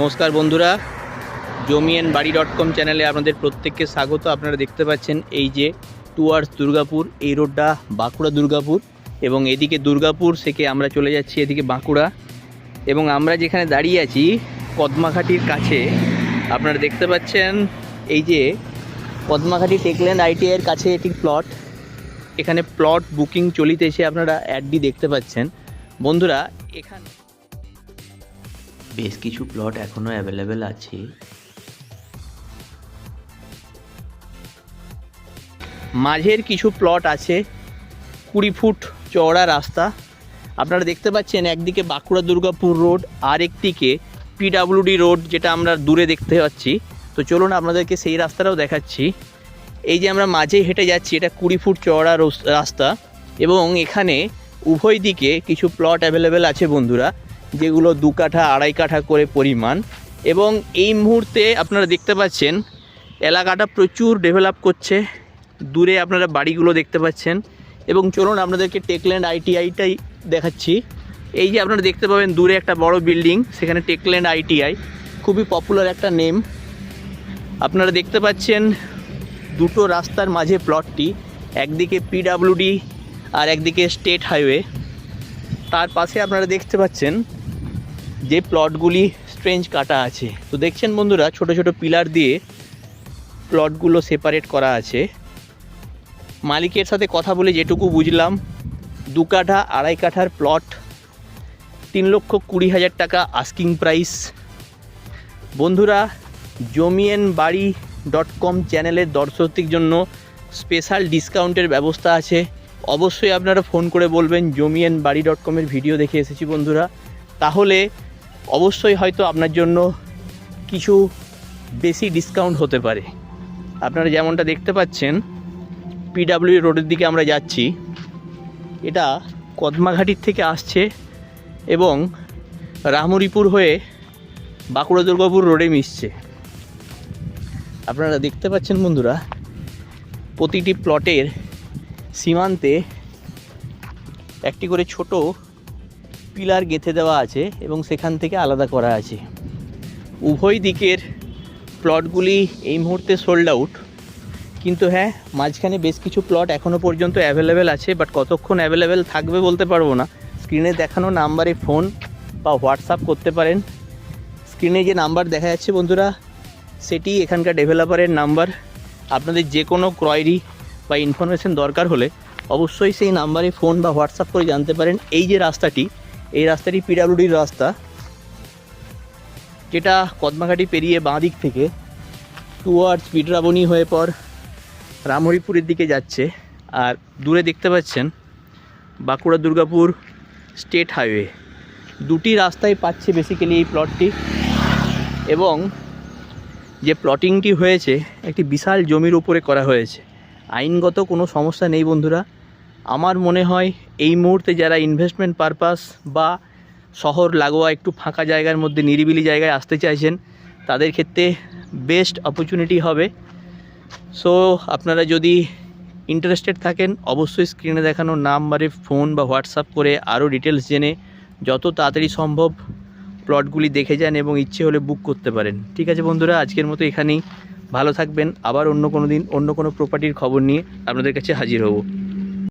নমস্কার বন্ধুরা জমি অ্যান্ড বাড়ি ডট কম চ্যানেলে আপনাদের প্রত্যেককে স্বাগত। আপনারা দেখতে পাচ্ছেন এই যে টুয়ার্স দুর্গাপুর, এই রোডটা বাঁকুড়া দুর্গাপুর এবং এদিকে দুর্গাপুর থেকে আমরা চলে যাচ্ছি এদিকে বাঁকুড়া এবং আমরা যেখানে দাঁড়িয়ে আছি কদমাঘাটির কাছে, আপনারা দেখতে পাচ্ছেন এই যে পদ্মাঘাটি টেকল্যান্ড আইটিআইয়ের কাছে এটি প্লট এখানে প্লট বুকিং চলিতেছে, আপনারা অ্যাডটি দেখতে পাচ্ছেন। বন্ধুরা, এখানে বেশ কিছু প্লট এখনও অ্যাভেলেবেল আছে। মাঝের কিছু প্লট আছে, কুড়ি ফুট চওড়া রাস্তা। আপনারা দেখতে পাচ্ছেন একদিকে বাঁকুড়া দুর্গাপুর রোড আর একদিকে পিডাব্লিউডি রোড যেটা আমরা দূরে দেখতে পাচ্ছি। তো চলুন আপনাদেরকে সেই রাস্তাটাও দেখাচ্ছি। এই যে আমরা মাঝে হেঁটে যাচ্ছি, এটা কুড়ি ফুট চওড়া রোস- রাস্তা এবং এখানে উভয় দিকে কিছু প্লট অ্যাভেলেবেল আছে বন্ধুরা। যেগুলো দু কাঠা, আড়াই কাঠা করে পরিমাণ। এবং এই মুহূর্তে আপনারা দেখতে পাচ্ছেন, এলাকাটা প্রচুর ডেভেলপ করছে। দূরে আপনারা বাড়িগুলো দেখতে পাচ্ছেন। এবং চলুন আপনাদেরকে টেকল্যান্ড আইটিআইটাই দেখাচ্ছি। এই যে আপনারা দেখতে পাবেন, দূরে একটা বড় বিল্ডিং সেখানে টেকল্যান্ড আইটিআই খুবই পপুলার একটা নেম আপনারা দেখতে পাচ্ছেন, দুটো রাস্তার মাঝে প্লটটি একদিকে পিডাব্লিউডি আর একদিকে স্টেট হাইওয়ে তার পাশে আপনারা দেখতে পাচ্ছেন যে প্লটগুলি স্ট্রেঞ্জ কাটা আছে। তো দেখছেন বন্ধুরা, ছোট ছোট পিলার দিয়ে প্লটগুলো সেপারেট করা আছে। মালিকের সাথে কথা বলে যেটুকু বুঝলাম, দু কাঠা, আড়াই কাঠার প্লট তিন লক্ষ কুড়ি হাজার টাকা আস্কিং প্রাইস বন্ধুরা জমিয়েন বাড়ি ডট কম চ্যানেলের দর্শকদের জন্য স্পেশাল ডিসকাউন্টের ব্যবস্থা আছে। অবশ্যই আপনারা ফোন করে বলবেন জমিয়েন বাড়ি ডট কমের ভিডিও দেখে এসেছি বন্ধুরা। তাহলে অবশ্যই হয়তো আপনার জন্য কিছু বেশি ডিসকাউন্ট হতে পারে। আপনারা যেমনটা দেখতে পাচ্ছেন পিডাব্লিউ রোডের দিকে আমরা যাচ্ছি। এটা কদমাঘাটির থেকে আসছে এবং রামরিপুর হয়ে বাঁকুড়া দুর্গাপুর রোডে মিশছে। আপনারা দেখতে পাচ্ছেন বন্ধুরা, প্রতিটি প্লটের সীমান্তে একটি করে ছোট পিলার গেঁথে দেওয়া আছে এবং সেখান থেকে আলাদা করা আছে। উভয় দিকের প্লটগুলি এই মুহূর্তে সোল্ড আউট কিন্তু হ্যাঁ মাঝখানে বেশ কিছু প্লট এখনও পর্যন্ত অ্যাভেলেবেল আছে বাট কতক্ষণ অ্যাভেলেবেল থাকবে বলতে পারব না। স্ক্রিনে দেখানো নাম্বারে ফোন বা হোয়াটসঅ্যাপ করতে পারেন। স্ক্রিনে যে নাম্বার দেখা যাচ্ছে বন্ধুরা, সেটি এখানকার ডেভেলপারের নাম্বার আপনাদের যে কোনো ক্রয়েরি বা ইনফরমেশন দরকার হলে অবশ্যই সেই নাম্বারে ফোন বা হোয়াটসঅ্যাপ করে জানতে পারেন। এই যে রাস্তাটি এই রাস্তাটি পিডাব্লিউডির রাস্তা, যেটা কদমাঘাটি পেরিয়ে বাঁ দিক থেকে টুয়ার্ডস পিডরাবনি হয়ে পর রামহরিপুরের দিকে যাচ্ছে। আর দূরে দেখতে পাচ্ছেন বাঁকুড়া দুর্গাপুর স্টেট হাইওয়ে দুটি রাস্তায় পাচ্ছে বেসিক্যালি এই প্লটটি এবং যে প্লটিংটি হয়েছে, একটি বিশাল জমির উপরে করা হয়েছে। আইনগত কোনো সমস্যা নেই বন্ধুরা। আমার মনে হয় এই মুহূর্তে যারা ইনভেস্টমেন্ট পারপাস বা শহর লাগোয়া একটু ফাঁকা জায়গার মধ্যে নিরিবিলি জায়গায় আসতে চাইছেন, তাদের ক্ষেত্রে বেস্ট অপরচুনিটি হবে। সো আপনারা যদি ইন্টারেস্টেড থাকেন, অবশ্যই স্ক্রিনে দেখানো নাম্বারে ফোন বা হোয়াটসঅ্যাপ করে আরও ডিটেলস জেনে যত তাড়াতাড়ি সম্ভব প্লটগুলি দেখে যান এবং ইচ্ছে হলে বুক করতে পারেন। ঠিক আছে বন্ধুরা, আজকের মতো এখানেই। ভালো থাকবেন। আবার অন্য কোনো দিন অন্য কোনো প্রপার্টির খবর নিয়ে আপনাদের কাছে হাজির হব।